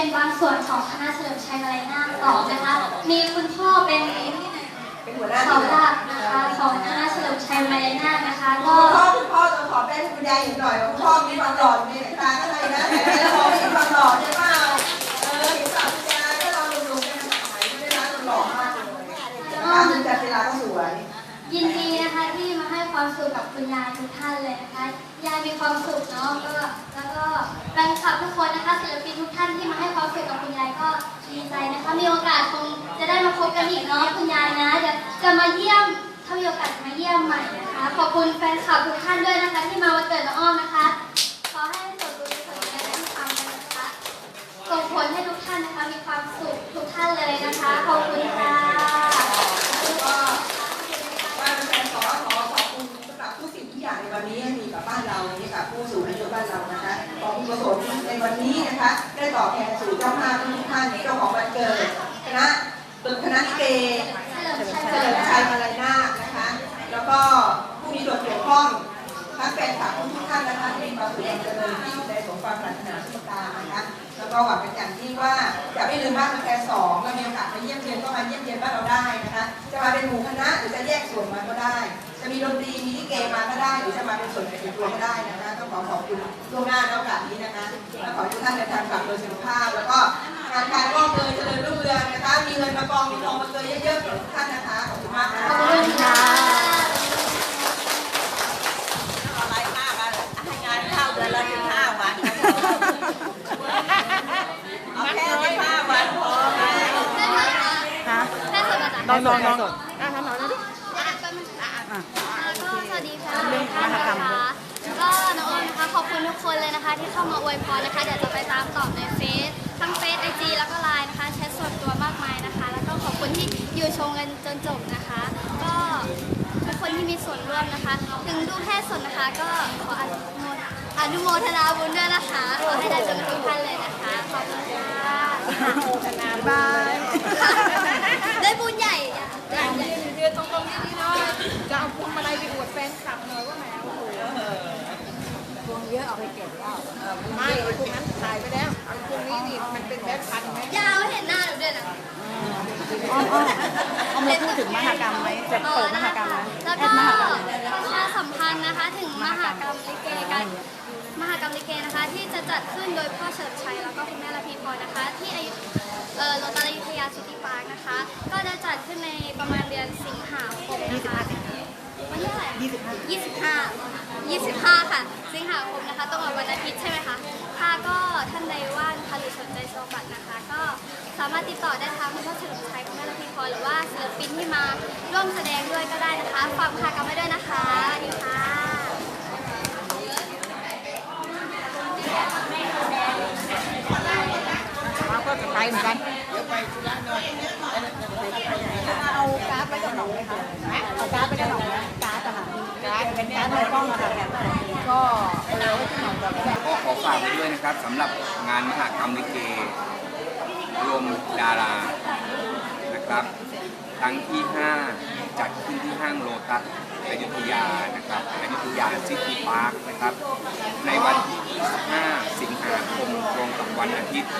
เป็นบางส่วนของคณะเฉลิมชัยมาลัยนาคต่อนะคะ มีคุณพ่อเป็นเป็นหัวหน้าเสาหลักนะคะของคณะเฉลิมชัยมาลัยนาคนะคะคุก็ณพ่อคุณพ่อต้องขอแป้งคุณยายอีกหน่อยคุณพ่อมีความหล่อใคุณยายทุกท่านเลยนะคะ ยายมีความสุขเนาะก็แล้วก็แฟนคลับทุกคนนะคะศิลปินทุกท่านที่มาให้ความสุขกับคุณยายก็ดีใจนะคะ มีโอกาสคงจะได้มาพบกันอีกเนาะคุณยายนะเดี๋ยวจะมาเยี่ยมถ้ามีโอกาสมาเยี่ยมใหม่นะคะ ขอบคุณแฟนคลับทุกท่านด้วยนะคะ ที่มาวันเกิดน้องอ้อมนะคะ ขอให้ส่วนบุญส่วนนี้ได้ทำกันนะคะส่งผลให้ทุกท่านนะคะมีความสุขทุกท่านเลยนะคะ ขอบคุณค่ะ ก็ว่าแฟนขอขอขอบคุณสำหรับทุกสิ่งทุกอย่างในวันนี้ให้มีกับบ้านเรานี่กับผู้สูงอายุบ้านเรานะคะขอบคุณกุศลในี้นะคะ ได้ตอบแทนสู่เจ้าภาพทุกท่านเจ้าของวันเกิดคณะตึกคณะลิเกเฉลิมชัยเฉลิมชัยมาลัยนาคนะคะ แล้วก็ผู้มีส่วนเกี่ยวข้องทั้งแฟนคลับทุกท่านนะคะที่มีความสุขความเจริญที่ได้สมความปรารถนาทุกประกานะคะแล้วก็หวังเป็นอย่างยิ่ว่าจะไม่ลืมบ้านเมืองแกสองเรามีโอกาสมาเยี่ยมเยียนก็มาเยี่ยมเยียนบ้านเราได้นะคะ จะมาเป็นหมู่คณะหรือจะแยกส่วนมาก็ได้ จะมีดนตรีมีลิเกมาก็ได้ หรือจะมาเป็นส่วนเป็นตัวก็ได้นะคะ ขอขอบคุณล่วงหน้าในโอกาสนี้นะคะและขอให้ทุกท่านเดินทางกลับโดยสุขภาพ แล้วก็งานการก็เกิดเจริญรุ่งเรืองนะคะ มีเงินมากองมีทองมาเกิดเยอะๆกับทุกท่านนะคะขอบคุณมากค่ะขอบคุณค่ะอะไรมากอะให้งานเข้าเดือนละสิบห้าวันเอาแค่สิบห้าวันพอไหมฮะแค่สดมาจากน้องน้องน้องอะทำหน่อยนะดิก็สวัสดีค่ะทุ กท่านนะคะก็น้องอ้อมนะคะขอบคุณทุกคนเลยนะคะ ที่เข้ามาอวยพรนะคะเดี๋ยวจะไปตามตอบในเฟซทั้งเฟซไอจีแล้วก็ไลน์นะคะแชทส่วนตัวมากมายนะคะ แล้วก็ขอบคุณที่อยู่ชมกันจนจบนะคะ ก็ทุกคนที่มีส่วนร่วมนะคะ ถึงดูแค่สดนะคะ ก็ขออนุโมทอนุโมทนาบุญด้วยนะคะขอให้ได้จนทุกท่านเลยนะคะขอบคุณค่ะบายได้บุญใหญ่อะใหญ่ใหญ่เรียนตรงๆนี่เนาะจะเอาพวงมาลัยไปอวดแฟนคลับหน่อยว่าแหมโอ้โหพวง เอาไปเก็บแล้วไม่ไอ้พวกนั้นถ่ายไปแล้วไอ้พวกนี้นี่มันเป็นแบงค์พันไหมยาวเห็นหน้าหนูด้วยนะอ้อมอ้อมอ้อมเราพูดถึงมหากรรมไหมจะเปิดมหากรรมไหมแล้วก็ดมหามประชาสัมพันธ์นะคะถึงมหากรรมลิเกกันมหากรรมลิเกนะคะ ที่จะจัดขึ้นโดยพ่อเฉลิมชัยแล้วก็คุณแม่ละพีพรนะคะ ที่อยุเอ่อโรตารีพยาสุติปาร์คนะคะ ก็จะจัดขึ้นในประมาณเดือนสิงหาคมนะคะ วันที่เท่าไหร่25 25 ค่ะสิงหาคมนะคะตรงกับวันอาทิตย์ใช่ไหมคะค่ะก็ท่านใดว่างคะหรือสนใจสมัครนะคะ ก็สามารถติดต่อได้ทางคุณพ่อเฉลิมชัยคุณแม่ละพีพรหรือว่าศิลปินที่มาร่วมแสดงด้วยก็ได้นะคะฝากมหากรรมไว้ด้วยนะคะสวัสดีค่ะมาก็จะไปเหมือนกันเอาการ์ดไปกับหนองไหมคะเอาการ์ดไปกับหนองไหมการ์ดอะค่ะการ์ด เป็นการ์ดในกล้องอะค่ะก็เออที่หนองแบบ ก็ขอฝากไว้ด้วยนะครับสำหรับงานมหากรรมลิเกรวมดารานะครับครั้งที่ 5 จัดขึ้นที่ห้างโลตัสอยุธยานะครับอยุธยาซิตี้พาร์คนะครับ ในวันที่ 25 สิงหาคมตรงกับวันอาทิตย์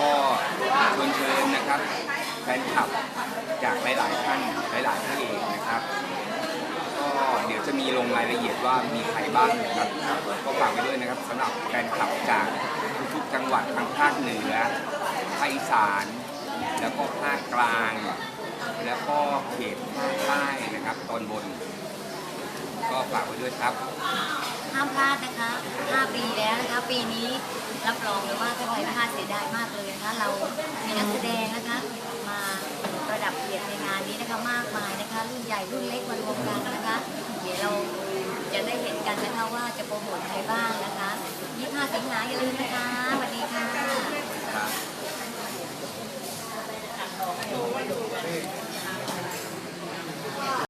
ก็ชิญเชิญนะครับแฟนคลับจากหลาย ๆ ท่านหลายๆพระเอกนะครับ ก็เดี๋ยวจะมีล งรายละเอียดว่ามีใครบ้างนะครับก็ฝากไว้ด้วยนะครับสำหรับแฟนคลับจากทุกๆจังหวัดทางภาคเหนือภาคอีสาน แล้วก็ภาคกลาง แล้วก็เขตภาคใต้นะครับตอนบน ก็ฝากไว้ด้วยครับ ห้ามพลาดนะคะ 5 ปีแล้วนะคะ ปีนี้รับรองเลยว่าถ้าใครไม่พลาดเสียดายมากเลยนะคะ เรามีนักแสดงนะคะ มาประดับเกียรติในงานนี้นะคะมากมายนะคะ รุ่นใหญ่รุ่นเล็กมารวมกันนะคะ เดี๋ยวเราจะได้เห็นกันนะคะว่าจะโปรโมทใครบ้างนะคะ25สิงหาอย่าลืมนะคะสวัสดีค่ะ